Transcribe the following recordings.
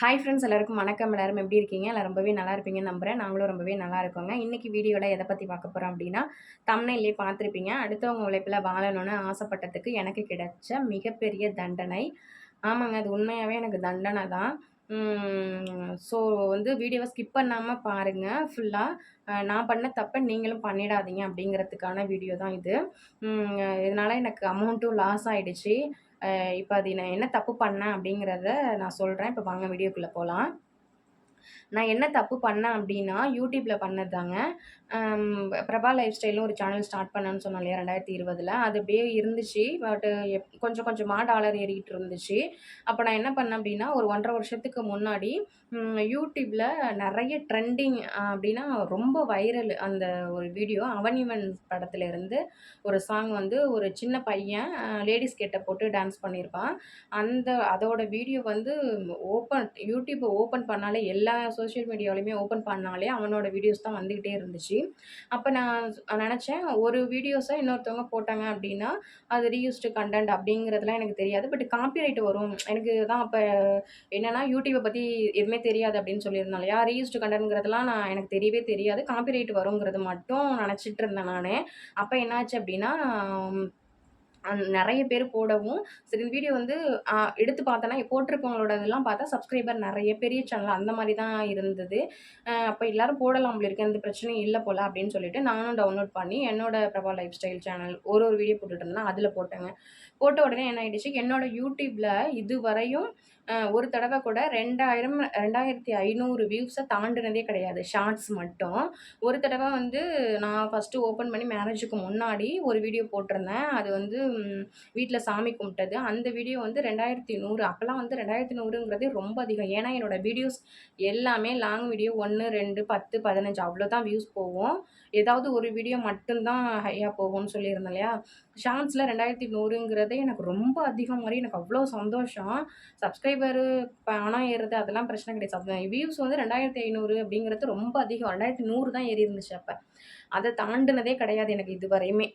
Hi friends எல்லாருக்கும் வணக்கம். எல்லாரும் எப்படி இருக்கீங்க? எல்லாம் ரொம்பவே நல்லா இருப்பீங்கன்னு நம்புறேன். நாங்களும் ரொம்பவே நல்லா இருக்கோங்க. இன்னைக்கு வீடியோவில் எதை பற்றி பார்க்க போகிறோம் அப்படின்னா தமிழ்லேயே பார்த்துருப்பீங்க. அடுத்தவங்க உழைப்பில் வாழணும்னு ஆசைப்பட்டதுக்கு எனக்கு கிடைச்ச மிகப்பெரிய தண்டனை. ஆமாங்க அது உண்மையாகவே எனக்கு தண்டனை தான். ஸோ வந்து வீடியோவை ஸ்கிப் பண்ணாமல் பாருங்கள் ஃபுல்லாக நான் பண்ண தப்பை நீங்களும் பண்ணிடாதீங்க அப்படிங்கிறதுக்கான வீடியோ தான் இது. இதனால் எனக்கு அமௌண்ட்டும் லாஸ் ஆகிடுச்சு இப்போ அது நான் என்ன தப்பு பண்ணேன் அப்படிங்கிறத நான் சொல்கிறேன் இப்போ வாங்க வீடியோக்குள்ளே போகலாம் நான் என்ன தப்பு பண்ணேன் அப்படின்னா யூடியூப்பில் பண்ணது தாங்க பிரபா லைஃப் ஸ்டைலும் ஒரு சேனல் ஸ்டார்ட் பண்ணேன்னு சொன்னோம் இல்லையா ரெண்டாயிரத்தி இருபதில். அது அப்படியே இருந்துச்சு. பட்டு எப் கொஞ்சம் கொஞ்சமாக டாலர் ஏறிக்கிட்டு இருந்துச்சு. அப்போ நான் என்ன பண்ணேன் அப்படின்னா ஒரு ஒன்றரை வருஷத்துக்கு முன்னாடி யூடியூப்பில் நிறைய ட்ரெண்டிங் அப்படின்னா ரொம்ப வைரல் அந்த ஒரு வீடியோ அவனிவன் படத்துலேருந்து ஒரு சாங் வந்து ஒரு சின்ன பையன் லேடிஸ் கேட்ட போட்டு டான்ஸ் பண்ணியிருப்பான். அந்த அதோட வீடியோ வந்து ஓப்பன் யூடியூப்பை ஓப்பன் பண்ணாலே எல்லா சோஷியல் மீடியாவிலையுமே ஓப்பன் பண்ணாலே அவனோட வீடியோஸ் தான் வந்துக்கிட்டே இருந்துச்சு. அப்போ நான் நினச்சேன் ஒரு வீடியோஸை இன்னொருத்தவங்க போட்டாங்க அப்படின்னா அது ரீயூஸ்டு கண்டென்ட் அப்படிங்கிறதுலாம் எனக்கு தெரியாது. பட் காப்பிரைட் வரும். எனக்கு தான் அப்போ என்னென்னா யூடியூப்பை பற்றி எதுவுமே தெரியாது அப்படின்னு சொல்லியிருந்தோம் இல்லையா? ரீயூஸ்டு கண்டென்ட்ங்கிறதுலாம் நான் எனக்கு தெரியவே தெரியாது. காப்பிரைட் வருங்கிறது மட்டும் நினச்சிட்டு இருந்தேன் நான். அப்போ என்னாச்சு அப்படின்னா நிறைய பேர் போடவும் சரி இந்த வீடியோ வந்து எடுத்து பார்த்தோன்னா போட்டிருக்கவங்களோட இதெல்லாம் பார்த்தா சப்ஸ்கிரைபர் நிறைய பெரிய சேனல் அந்த மாதிரி தான் இருந்தது அப்போ எல்லோரும் போடலாம் இருக்கு எந்த பிரச்சனையும் இல்லை போல் அப்படின்னு சொல்லிட்டு நானும் டவுன்லோட் பண்ணி என்னோட பிரபா லைஃப் ஸ்டைல் சேனல் ஒரு ஒரு வீடியோ போட்டுட்டு இருந்தேன் அதில் போட்டேங்க. போட்ட உடனே என்ன ஆகிடுச்சு என்னோட யூடியூப்பில் இதுவரையும் ஒரு தடவை கூட ரெண்டாயிரம் ரெண்டாயிரத்தி ஐநூறு வியூஸை தாண்டினதே கிடையாது. ஷார்ட்ஸ் மட்டும். ஒரு தடவை வந்து நான் ஃபஸ்ட்டு ஓப்பன் பண்ணி மேரேஜுக்கு முன்னாடி ஒரு வீடியோ போட்டிருந்தேன். அது வந்து வீட்டில் சாமி கும்பிட்டது. அந்த வீடியோ வந்து ரெண்டாயிரத்தி நூறு. அப்போல்லாம் வந்து ரெண்டாயிரத்தி நூறுங்கிறதே ரொம்ப அதிகம். ஏன்னா என்னோடய வீடியோஸ் எல்லாமே லாங் வீடியோ ஒன்று ரெண்டு பத்து பதினஞ்சு அவ்வளோ தான் வியூஸ் போகும். ஏதாவது ஒரு வீடியோ மட்டும்தான் ஹையாக போகும்னு சொல்லியிருந்தேன் இல்லையா? ஷார்ட்ஸில் ரெண்டாயிரத்தி நூறுங்கிறதே எனக்கு ரொம்ப அதிகம் மாதிரி எனக்கு அவ்வளோ சந்தோஷம். சப்ஸ்கிரைபரு பணம் ஏறுறது அதெல்லாம் பிரச்சனை கிடையாது. வியூஸ் வந்து ரெண்டாயிரத்தி ஐநூறு அப்படிங்கிறது ரொம்ப அதிகம். ரெண்டாயிரத்தி நூறு தான் ஏறி இருந்துச்சு அப்போ. அதை தாண்டினதே கிடையாது எனக்கு இது வரையுமே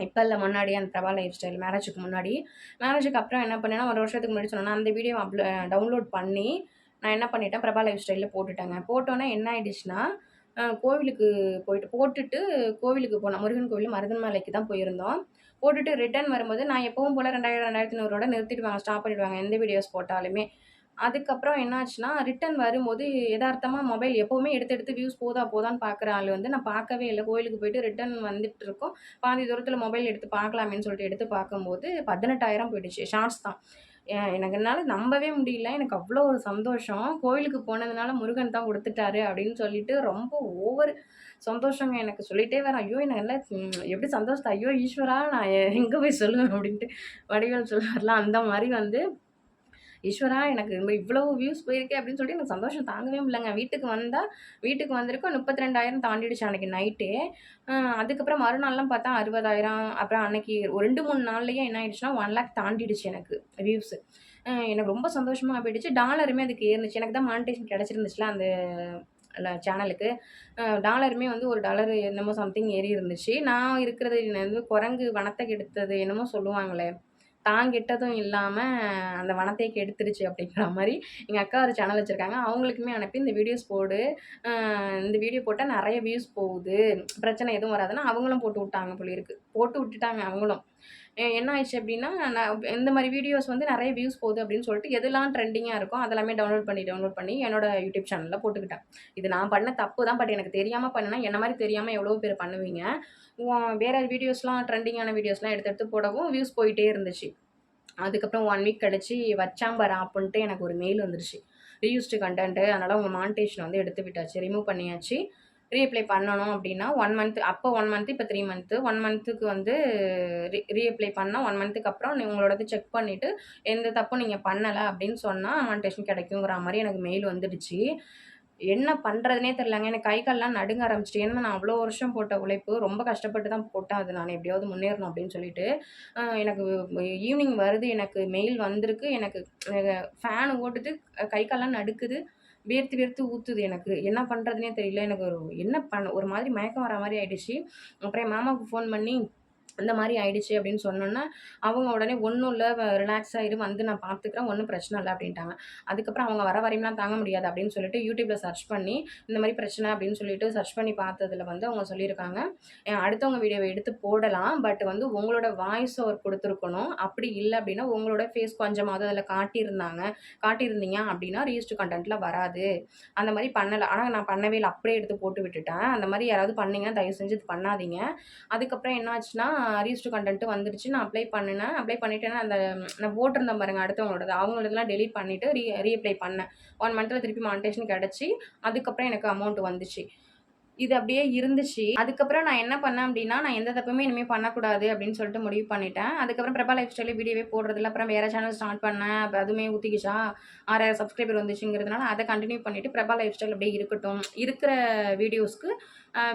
இப்போ இல்லை முன்னாடி அந்த பிரபா லைஃப் ஸ்டைல் மேரேஜுக்கு முன்னாடி. மேரேஜுக்கு அப்புறம் என்ன பண்ணேன்னா ஒரு வருஷத்துக்கு முன்னாடி சொன்னேன் அந்த வீடியோ அப்லோ டவுன்லோட் பண்ணி நான் என்ன பண்ணிட்டேன் பிரபா லைஃப் ஸ்டைலில் போட்டுட்டேங்க. போட்டோன்னே என்ன ஆயிடுச்சுன்னா கோவிலுக்கு போயிட்டு போட்டுட்டு கோவிலுக்கு போனோம். முருகன் கோவில் மருதன் மலைக்கு தான் போயிருந்தோம். போட்டுட்டு ரிட்டன் வரும்போது நான் எப்பவும் போல் ரெண்டாயிரம் ரெண்டாயிரத்தி நூறோட நிறுத்திடுவாங்க ஸ்டாப் பண்ணிடுவாங்க எந்த வீடியோஸ் போட்டாலுமே. அதுக்கப்புறம் என்னாச்சுன்னா ரிட்டன் வரும்போது எதார்த்தமாக மொபைல் எப்போவுமே எடுத்து எடுத்து வியூஸ் போதா போதான்னு பார்க்குற ஆள் வந்து நான் பார்க்கவே இல்லை. கோயிலுக்கு போயிட்டு ரிட்டன் வந்துட்டு இருக்கோம். பாதி தூரத்தில் மொபைல் எடுத்து பார்க்கலாமேன்னு சொல்லிட்டு எடுத்து பார்க்கும்போது பதினெட்டாயிரம் போயிடுச்சு. ஷார்ட்ஸ் தான். எனக்கு என்னால் நம்பவே முடியல. எனக்கு அவ்வளோ ஒரு சந்தோஷம். கோயிலுக்கு போனதுனால முருகன் தான் கொடுத்துட்டாரு அப்படின்னு சொல்லிட்டு ரொம்ப ஓவர் சந்தோஷங்க. எனக்கு சொல்லிகிட்டே வரேன் ஐயோ எனக்கு நல்லா எப்படி சந்தோஷத்தை? ஐயோ ஈஸ்வரா நான் எங்கே போய் சொல்லுவேன்? அப்படின்ட்டு வடிவேல் சொல்லுவார்லாம் அந்த மாதிரி வந்து ஈஸ்வரா எனக்கு இவ்வளோ வியூஸ் போயிருக்கே அப்படின்னு சொல்லிட்டு எனக்கு சந்தோஷம் தாங்கவே முடியலங்க. வீட்டுக்கு வந்தால் வீட்டுக்கு வந்திருக்கோம் முப்பத்தி ரெண்டாயிரம் தாண்டிடுச்சு அன்றைக்கி நைட்டு அதுக்கப்புறம் மறுநாள்லாம் பார்த்தா அறுபதாயிரம். அப்புறம் அன்னைக்கு ஒரு ரெண்டு மூணு நாள்லேயே என்ன ஆயிடுச்சுன்னா ஒன் லேக் தாண்டிடுச்சு எனக்கு வியூஸு எனக்கு ரொம்ப சந்தோஷமாக போயிடுச்சு. டாலருமே அதுக்கு ஏறிச்சு எனக்கு தான் மானிட்டேஷன் கிடச்சிருந்துச்சுல அந்த சேனலுக்கு டாலருமே வந்து ஒரு டாலர் என்னமோ சம்திங் ஏறி இருந்துச்சு நான் இருக்கிறது வந்து குரங்கு வனத்தை கெடுத்தது என்னமோ சொல்லுவாங்களே. தான் கெட்டதும் இல்லாமல் அந்த வனத்தை கெடுத்துருச்சு அப்படிங்கிற மாதிரி எங்கள் அக்கா ஒரு சேனல் வச்சுருக்காங்க. அவங்களுக்குமே அனுப்பி இந்த வீடியோஸ் போடு. இந்த வீடியோ போட்டால் நிறைய வியூஸ் போகுது. பிரச்சனை எதுவும் வராதுன்னா அவங்களும் போட்டு விட்டாங்க போலிருக்கு போட்டு விட்டுட்டாங்க அவங்களும். என்ன ஆயிடுச்சு அப்படின்னா நான் இந்த மாதிரி வீடியோஸ் வந்து நிறைய வியூஸ் போகுது அப்படின்னு சொல்லிட்டு எதெல்லாம் ட்ரெண்டிங்காக இருக்கும் அதெல்லாமே டவுன்லோட் பண்ணி டவுன்லோட் பண்ணி என்னோட யூடியூப் சேனலில் போட்டுக்கிட்டேன். இது நான் பண்ண தப்பு தான் பட் எனக்கு தெரியாமல் பண்ணேன்னா என்ன மாதிரி தெரியாமல் எவ்வளோ பேர் பண்ணுவீங்க? வேறு வீடியோஸ்லாம் ட்ரெண்டிங்கான வீடியோஸ்லாம் எடுத்து எடுத்து போடவும் வியூஸ் போயிட்டே இருந்துச்சு. அதுக்கப்புறம் ஒன் வீக் கழிச்சு வச்சாம்பர் ஆப்புன்ட்டு எனக்கு ஒரு மெயில் வந்துருச்சு. ரீயூஸ்டு கண்டென்ட்டு அதனால் உங்கள் மானிட்டேஷன் வந்து எடுத்து விட்டாச்சு ரிமூவ் பண்ணியாச்சு. ரீஅப்ளை பண்ணணும் அப்படின்னா ஒன் மந்த் அப்போ ஒன் மந்த் இப்போ த்ரீ மந்த்து ஒன் மந்த்துக்கு வந்து ரீ ரீஅப்ளை பண்ணால் ஒன் மந்த்துக்கு அப்புறம் உங்களோடது செக் பண்ணிவிட்டு எந்த தப்பும் நீங்கள் பண்ணலை அப்படின்னு சொன்னால் அமௌண்டேஷன் கிடைக்குங்கிற மாதிரி எனக்கு மெயில் வந்துடுச்சு. என்ன பண்ணுறதுனே தெரிலங்க எனக்கு கை கால்லாம் நடுங்க ஆரம்பிச்சிட்டு ஏன்னா நான் அவ்வளோ வருஷம் போட்ட உழைப்பு ரொம்ப கஷ்டப்பட்டு தான் போட்டேன் அது நான் எப்படியாவது முன்னேறணும் அப்படின்னு சொல்லிட்டு. எனக்கு ஈவினிங் வருது எனக்கு மெயில் வந்திருக்கு எனக்கு ஃபேன் ஓட்டுது கை கால்லாம் நடுக்குது. வேர்த்து வேர்த்து ஊற்றுது எனக்கு. என்ன பண்ணுறதுனே தெரியல. எனக்கு ஒரு என்ன பண்ண ஒரு மாதிரி மயக்கம் வர மாதிரி ஆயிடுச்சு. அப்புறம் என் மாமாவுக்கு ஃபோன் பண்ணி இந்த மாதிரி ஆயிடுச்சு அப்படின்னு சொன்னோன்னே அவங்க உடனே ஒன்றும் இல்லை ரிலாக்ஸ் ஆகிடும் வந்து நான் பார்த்துக்கிறேன் ஒன்றும் பிரச்சனை இல்லை அப்படின்ட்டாங்க. அதுக்கப்புறம் அவங்க வர வரையும்லாம் தாங்க முடியாது அப்படின்னு சொல்லிட்டு யூடியூப்பில் சர்ச் பண்ணி இந்த மாதிரி பிரச்சனை அப்படின்னு சொல்லிட்டு சர்ச் பண்ணி பார்த்ததுல வந்து அவங்க சொல்லியிருக்காங்க. அடுத்தவங்க வீடியோவை எடுத்து போடலாம் பட் வந்து உங்களோட வாய்ஸ் ஓவர் கொடுத்துருக்கணும். அப்படி இல்லை அப்படின்னா உங்களோட ஃபேஸ் கொஞ்சமாவது அதில் காட்டியிருந்தாங்க காட்டியிருந்தீங்க அப்படின்னா ரீஸ்ட் கண்டென்ட்டில் வராது. அந்த மாதிரி பண்ணலை. ஆனால் நான் பண்ணவே இல்லை அப்படியே எடுத்து போட்டு விட்டுட்டேன். அந்த மாதிரி யாராவது பண்ணீங்கன்னா தயவு செஞ்சு இது பண்ணாதீங்க. அதுக்கப்புறம் என்ன ஆச்சுன்னா ரீஸ்ட் கண்டென்ட்டு வந்துடுச்சு. நான் அப்ளை பண்ணினேன். அப்ளை பண்ணிட்டேன்னா அந்த நான் போட்டிருந்தேன் பாருங்க அடுத்தவங்களோடது. அவங்களதெல்லாம் டெலிட் பண்ணிவிட்டு ரீ ரீஅப்ளை பண்ணேன். ஒன் மந்த்தில் திருப்பி மானிட்டேஷன் கிடச்சி அதுக்கப்புறம் எனக்கு அமௌண்ட் வந்துச்சு. இது அப்படியே இருந்துச்சு. அதுக்கப்புறம் நான் என்ன பண்ணேன் அப்படின்னா நான் எந்த தப்புமே இனிமேல் பண்ணக்கூடாது அப்படின்னு சொல்லிட்டு முடிவு பண்ணிட்டேன். அதுக்கப்புறம் பிரபா லைஃப் ஸ்டைலில் வீடியோவே போடுறதுல அப்புறம் வேறு சேனல் ஸ்டார்ட் பண்ணேன். அப்போ அதுவுமே ஊற்றிக்கிச்சா ஆறாயிரம் சப்ஸ்கிரைபர் வந்துச்சுங்கிறதுனால அதை கண்டினியூ பண்ணிவிட்டு பிரபா லைஃப் ஸ்டைல் அப்படியே இருக்கட்டும். இருக்கிற வீடியோஸ்க்கு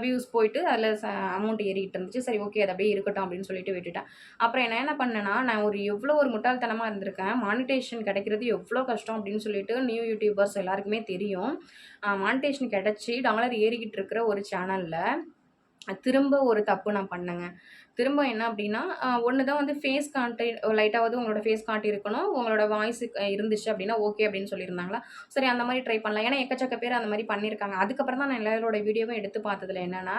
வியூஸ் போயிட்டு அதில் அமௌண்ட் ஏறிக்கிட்டு இருந்துச்சு. சரி ஓகே அது அப்படியே இருக்கட்டும் அப்படின்னு சொல்லிட்டு விட்டுட்டேன். அப்புறம் என்ன என்ன பண்ணேன்னா நான் ஒரு எவ்வளோ ஒரு முட்டாள்தனமாக இருந்திருக்கேன். மானிட்டேஷன் கிடைக்கிறது எவ்வளோ கஷ்டம் அப்படின்னு சொல்லிட்டு நியூ யூடியூபர்ஸ் எல்லாருக்குமே தெரியும். மானிட்டேஷன் கிடச்சி டாலர் ஏறிக்கிட்டு இருக்கிற ஒரு சேனலில் திரும்ப ஒரு தப்பு நான் பண்ணேங்க. திரும்ப என்ன அப்படின்னா ஒன்று தான் வந்து ஃபேஸ் காட்டி லைட்டாவது உங்களோட ஃபேஸ் காட்டியிருக்கணும். உங்களோட வாய்ஸ் இருந்துச்சு அப்படின்னா ஓகே அப்படின்னு சொல்லியிருந்தாங்களா? சரி அந்த மாதிரி ட்ரை பண்ணலாம். ஏன்னா எக்கச்சக்க பேர் அந்த மாதிரி பண்ணியிருக்காங்க. அதுக்கப்புறம் தான் நான் எல்லாரோட வீடியோவும் எடுத்து பார்த்ததுல என்னென்னா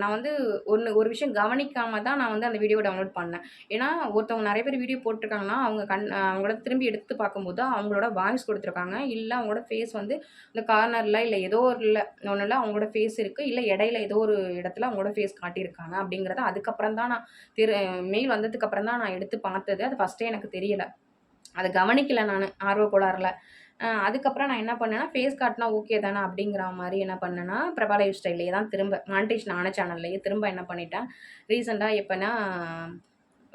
நான் வந்து ஒன்று ஒரு விஷயம் கவனிக்காமல் தான் நான் வந்து அந்த வீடியோ டவுன்லோட் பண்ணேன். ஏன்னா ஒருத்தவங்க நிறைய பேர் வீடியோ போட்டிருக்காங்கன்னா அவங்க கண் அவங்களோட திரும்பி எடுத்து பார்க்கும்போது அவங்களோட வாய்ஸ் கொடுத்துருக்காங்க. இல்லை அவங்களோட ஃபேஸ் வந்து இந்த கார்னரில் இல்லை ஏதோ ஒரு இல்லை ஒன்றும் இல்லை அவங்களோட ஃபேஸ் இருக்குது இல்லை இடையில ஏதோ ஒரு இடத்துல அவங்களோட ஃபேஸ் காட்டியிருக்காங்க. அப்படிங்கிறத அதுக்கப்புறம் தான் நான் திரு மெயில் வந்ததுக்கப்புறம் தான் நான் எடுத்து பார்த்தது. அது ஃபஸ்ட்டே எனக்கு தெரியலை. அதை கவனிக்கல நான் ஆர்வ அதுக்கப்புறம் நான் என்ன பண்ணேன்னா ஃபேஸ் காட்டினா ஓகே தானே அப்படிங்கிற மாதிரி என்ன பண்ணேன்னா பிரபா லைஃப் ஸ்டைல்லையே தான் திரும்ப மானிட்டேஷன் ஆன சேனல்லையே திரும்ப என்ன பண்ணிட்டேன். ரீசெண்டாக எப்போனா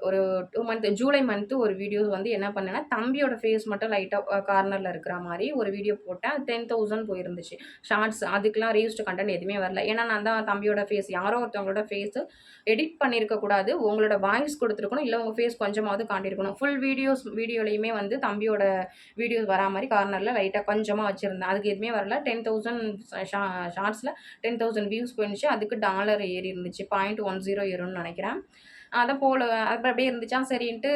ஒரு டூ மந்த் ஜூலை மந்த்து ஒரு வீடியோ வந்து என்ன பண்ணேன்னா தம்பியோட ஃபேஸ் மட்டும் லைட்டாக கார்னரில் இருக்கிற மாதிரி ஒரு வீடியோ போட்டேன். Ten thousand போயிருந்துச்சு. ஷார்ட்ஸ் அதுக்கெலாம் ரீஸ்டு கண்டென்ட் எதுவுமே வரல. ஏன்னா நான் தான் தம்பியோட ஃபேஸ் யாரோ ஒருத்தவங்களோட ஃபேஸு எடிட் பண்ணியிருக்கக்கூடாது உங்களோட வாய்ஸ் கொடுத்துருக்கணும். இல்லை உங்கள் ஃபேஸ் கொஞ்சமாவது காண்டியிருக்கணும் ஃபுல் வீடியோஸ் வீடியோலையுமே வந்து தம்பியோட வீடியோஸ் வரா மாதிரி கார்னரில் லைட்டாக கொஞ்சமாக வச்சுருந்தேன். அதுக்கு எதுவுமே வரல. டென் தௌசண்ட் ஷார்ட்ஸில் டென் தௌசண்ட் வியூஸ் போயிருந்துச்சு. அதுக்கு டாலர் ஏறி இருந்துச்சு பாயிண்ட் ஒன் ஜீரோ ஏறும்னு நினைக்கிறேன். அதை போல அப்புறம் அப்படியே இருந்துச்சா? சரின்ட்டு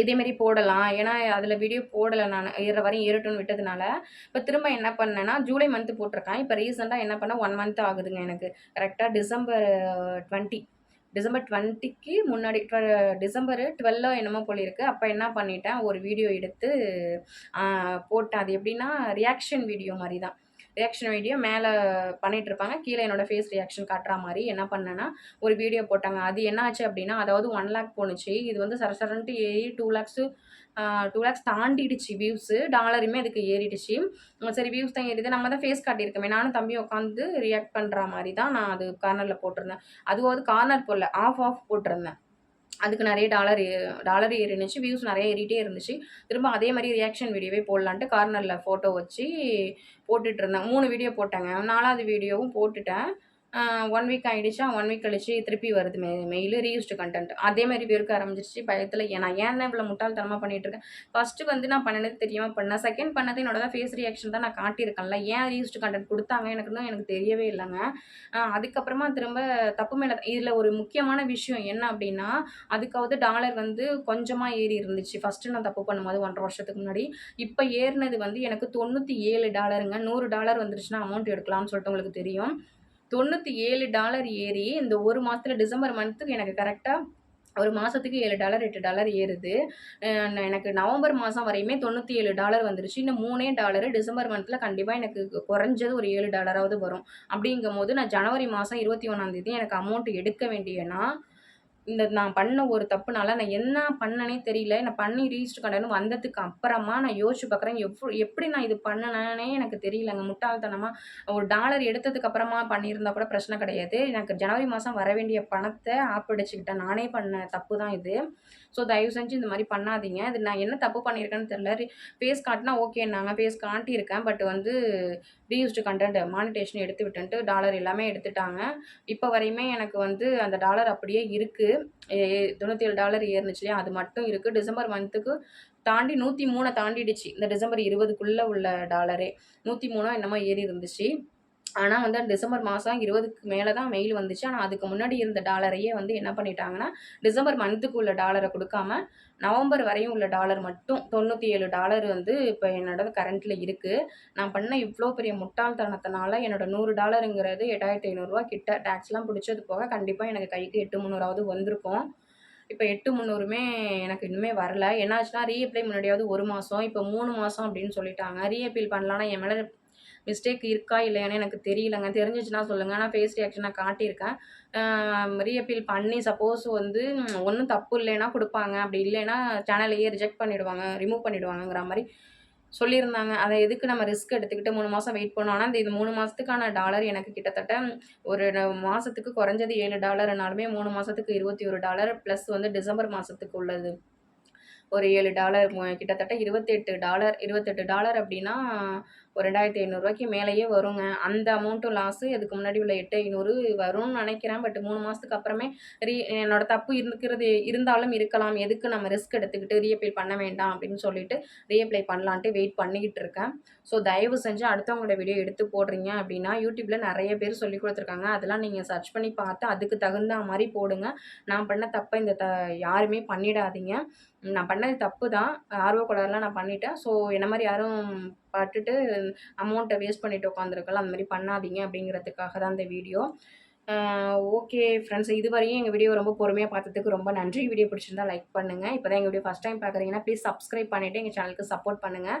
இதேமாரி போடலாம். ஏன்னா அதில் வீடியோ போடலை நான். ஏற வரையும் ஏறட்டும்னு விட்டதுனால. இப்போ திரும்ப என்ன பண்ணேன்னா ஜூலை மந்த்து போட்டிருக்கேன். இப்போ ரீசெண்டாக என்ன பண்ணேன் ஒன் மந்த் ஆகுதுங்க எனக்கு. கரெக்டாக டிசம்பர் டுவெண்ட்டி டிசம்பர் டுவெண்ட்டிக்கு முன்னாடி டிசம்பர் டுவெல்லோ என்னமோ போலிருக்கு அப்போ என்ன பண்ணிட்டேன் ஒரு வீடியோ எடுத்து போட்டேன். அது எப்படின்னா ரியாக்ஷன் வீடியோ மாதிரி தான் ரியாக்ஷன் வீடியோ மேலே பண்ணிட்டு இருப்பாங்க. கீழே என்னோட ஃபேஸ் ரியாக்ஷன் காட்டுற மாதிரி என்ன பண்ணேன்னா ஒரு வீடியோ போட்டாங்க. அது என்ன ஆச்சு அப்படின்னா அதாவது ஒன் லேக் போணுச்சு. இது வந்து சரசரன்ட்டு ஏறி டூ லேக்ஸு டூ லேக்ஸ் தாண்டிடுச்சு வியூஸு டாலருமே அதுக்கு ஏறிடுச்சு. சரி வியூஸ் தான் ஏறிது. நம்ம தான் ஃபேஸ் காட்டியிருக்கோமே. நானும் தம்பி உட்காந்து ரியாக்ட் பண்ணுற மாதிரி தான் நான் அது கார்னரில் போட்டிருந்தேன். அதுவாவது கார்னர் போடல ஆஃப் ஆஃப் போட்டிருந்தேன். அதுக்கு நிறைய டாலர் டாலர் ஏறினுச்சு வியூஸ் நிறைய ஏறிட்டே இருந்துச்சு. திரும்ப அதே மாதிரி ரியாக்ஷன் வீடியோவே போடலான்ட்டு கார்னரில் ஃபோட்டோ வச்சு போட்டுட்ருந்தேன் மூணு வீடியோ போட்டேங்க. நாலாவது வீடியோவும் போட்டுட்டேன். ஒன் வீக் ஆகிடுச்சா ஒன் வீக் கழிச்சு திருப்பி வருது மெ மெயில் ரீயூஸ்டு கண்டென்ட் அதே மாதிரி வெறுக்க ஆரம்பிச்சிருச்சு. பயத்தில் நான் ஏன் இவ்வளோ முட்டாள்தனமாக பண்ணிகிட்டு இருக்கேன்? ஃபஸ்ட்டு வந்து நான் பண்ணது தெரியாமல் பண்ணேன். செகண்ட் பண்ணது என்னோட தான் ஃபேஸ் ரியாக்ஷன் தான் நான் காட்டியிருக்கேன்ல. ஏன் ரீயூஸ்டு கண்டென்ட் கொடுத்தாங்க? எனக்கு தான் எனக்கு தெரியவே இல்லைங்க. அதுக்கப்புறமா திரும்ப தப்பு மேலே இதில் ஒரு முக்கியமான விஷயம் என்ன அப்படின்னா அதுக்காவது டாலர் வந்து கொஞ்சமாக ஏறி இருந்துச்சு. ஃபஸ்ட்டு நான் தப்பு பண்ணும்போது ஒன்றரை வருஷத்துக்கு முன்னாடி. இப்போ ஏறினது வந்து எனக்கு தொண்ணூற்றி ஏழு டாலருங்க நூறு டாலர் வந்துருச்சுன்னா அமௌண்ட் எடுக்கலாம்னு சொல்லிட்டு உங்களுக்கு தெரியும். தொண்ணூற்றி ஏழு டாலர் ஏறி இந்த ஒரு மாதத்தில் டிசம்பர் மந்த்துக்கு எனக்கு கரெக்டாக ஒரு மாதத்துக்கு ஏழு டாலர் எட்டு டாலர் ஏறுது. எனக்கு நவம்பர் மாதம் வரையுமே தொண்ணூற்றி ஏழு டாலர் வந்துருச்சு. இன்னும் மூணே டாலரு டிசம்பர் மந்தில் கண்டிப்பாக எனக்கு குறைஞ்சது ஒரு ஏழு டாலராவது வரும். அப்படிங்கும் போது நான் ஜனவரி மாதம் இருபத்தி ஒன்றாந்தேதி எனக்கு அமௌண்ட் எடுக்க வேண்டியனா இந்த நான் பண்ண ஒரு தப்புனால நான் என்ன பண்ணனே தெரியல. நான் பண்ணி ரீஸ்ட் கண்டனு வந்ததுக்கு அப்புறமா நான் யோசிச்சு பார்க்குறேன் எவ்வளோ எப்படி நான் இது பண்ணனே எனக்கு தெரியலங்க. முட்டாள்தனமாக ஒரு டாலர் எடுத்ததுக்கு அப்புறமா பண்ணியிருந்தா கூட பிரச்சனை கிடையாது. எனக்கு ஜனவரி மாதம் வர வேண்டிய பணத்தை ஆப்பிடிச்சுக்கிட்டேன். நானே பண்ண தப்பு தான் இது. ஸோ தயவு செஞ்சு இந்த மாதிரி பண்ணாதீங்க. இது நான் என்ன தப்பு பண்ணியிருக்கேன்னு தெரியல. ஃபேஸ் காட்டினா ஓகே நாங்கள் ஃபேஸ் காட்டியிருக்கேன். பட் வந்து ரீயூஸ்டு கண்டென்ட் மானிட்டேஷன் எடுத்து விட்டுன்ட்டு டாலர் எல்லாமே எடுத்துட்டாங்க. இப்போ வரையுமே எனக்கு வந்து அந்த டாலர் அப்படியே இருக்குது தொண்ணூற்றி ஏழு டாலர் ஏறுனுச்சு இல்லையா? அது மட்டும் இருக்குது டிசம்பர் மந்த்துக்கு தாண்டி நூற்றி மூணை தாண்டிடுச்சு. இந்த டிசம்பர் இருபதுக்குள்ளே உள்ள டாலரே. நூற்றி மூணோ என்னமோ ஏறி இருந்துச்சு. ஆனால் வந்து டிசம்பர் மாதம் இருபதுக்கு மேலே தான் மெயில் வந்துச்சு. ஆனால் அதுக்கு முன்னாடி இருந்த டாலரையே வந்து என்ன பண்ணிட்டாங்கன்னா டிசம்பர் மந்த்துக்கு உள்ள டாலரை கொடுக்காம நவம்பர் வரையும் உள்ள டாலர் மட்டும் தொண்ணூற்றி ஏழு டாலர் வந்து இப்போ என்னோட கரண்ட்டில் இருக்குது நான் பண்ண இவ்வளோ பெரிய முட்டாள்தனத்தினால என்னோட நூறு டாலருங்கிறது எட்டாயிரத்தி ஐநூறுரூவா கிட்ட. டேக்ஸ்லாம் பிடிச்சது போக கண்டிப்பாக எனக்கு கைக்கு எட்டு முந்நூறாவது வந்திருக்கும். இப்போ எட்டு முந்நூறுமே எனக்கு இன்னுமே வரல. என்னாச்சுன்னா ரீஅப்ளை முன்னாடியாவது ஒரு மாதம் இப்போ மூணு மாதம் அப்படின்னு சொல்லிட்டாங்க. ரீஅப்பீல் பண்ணலான்னா என் மேலே மிஸ்டேக் இருக்கா இல்லையான்னு எனக்கு தெரியலங்க. தெரிஞ்சிச்சுன்னா சொல்லுங்கள் நான் ஃபேஸ் ரியாக்ஷன் நான் காட்டியிருக்கேன். ரீஅப்பீல் பண்ணி சப்போஸ் வந்து ஒன்றும் தப்பு இல்லைன்னா கொடுப்பாங்க. அப்படி இல்லைன்னா சேனலையே ரிஜெக்ட் பண்ணிவிடுவாங்க ரிமூவ் பண்ணிவிடுவாங்கங்கிற மாதிரி சொல்லியிருந்தாங்க. அதை எதுக்கு நம்ம ரிஸ்க் எடுத்துக்கிட்டு மூணு மாதம் வெயிட் பண்ணோம்? ஆனால் இந்த இது மூணு மாதத்துக்கான டாலர் எனக்கு கிட்டத்தட்ட ஒரு மாதத்துக்கு குறைஞ்சது ஏழு டாலர்னாலுமே மூணு மாதத்துக்கு இருபத்தி ஒரு டாலர் ப்ளஸ் வந்து டிசம்பர் மாதத்துக்கு உள்ளது. ஒரு ஏழு டாலர் கிட்டத்தட்ட இருபத்தெட்டு டாலர் இருபத்தெட்டு டாலர் அப்படின்னா ஒரு ரெண்டாயிரத்தி ஐநூறுரூவாய்க்கு மேலேயே வருங்க. அந்த அமௌண்ட்டும் லாஸு அதுக்கு முன்னாடி உள்ள எட்டு ஐநூறு வரும்னு நினைக்கிறேன். பட் மூணு மாதத்துக்கு அப்புறமே ரீ என்னோட தப்பு இருக்கிறது இருந்தாலும் இருக்கலாம். எதுக்கு நம்ம ரிஸ்க் எடுத்துக்கிட்டு ரீஅப்ளை பண்ண வேண்டாம் அப்படின்னு சொல்லிட்டு ரீஅப்ளை பண்ணலான்ட்டு வெயிட் பண்ணிக்கிட்டு இருக்கேன். ஸோ தயவு செஞ்சு அடுத்தவங்களோட வீடியோ எடுத்து போடுறீங்க அப்படின்னா யூடியூப்பில் நிறைய பேர் சொல்லி கொடுத்துருக்காங்க. அதெல்லாம் நீங்கள் சர்ச் பண்ணி பார்த்து அதுக்கு தகுந்த மாதிரி போடுங்க. நான் பண்ண தப்பை இந்த த யாருமே பண்ணிடாதீங்க. நான் பண்ணது தப்பு தான். ஆர்வ கோளாறுலாம் நான் பண்ணிட்டேன். ஸோ என்ன மாதிரி யாரும் பட்டுட்டு அமௌண்ட்டை வேஸ்ட் பண்ணிட்டு உட்காந்துருக்கலாம் அந்த மாதிரி பண்ணாதீங்க அப்படிங்கிறதுக்காக தான் இந்த வீடியோ ஓகே ஃப்ரெண்ட்ஸ் இதுவரையும் எங்கள் வீடியோ ரொம்ப பொறுமையாக பார்த்ததுக்கு ரொம்ப நன்றி. வீடியோ பிடிச்சிருந்தா லைக் பண்ணுங்கள் இப்போ தான் எங்கள் வீடியோ ஃபஸ்ட் டைம் பார்க்குறீங்கன்னா ப்ளீஸ் சப்ஸ்கிரைப் பண்ணிவிட்டு எங்கள் சேனலுக்கு சப்போர்ட் பண்ணுங்கள்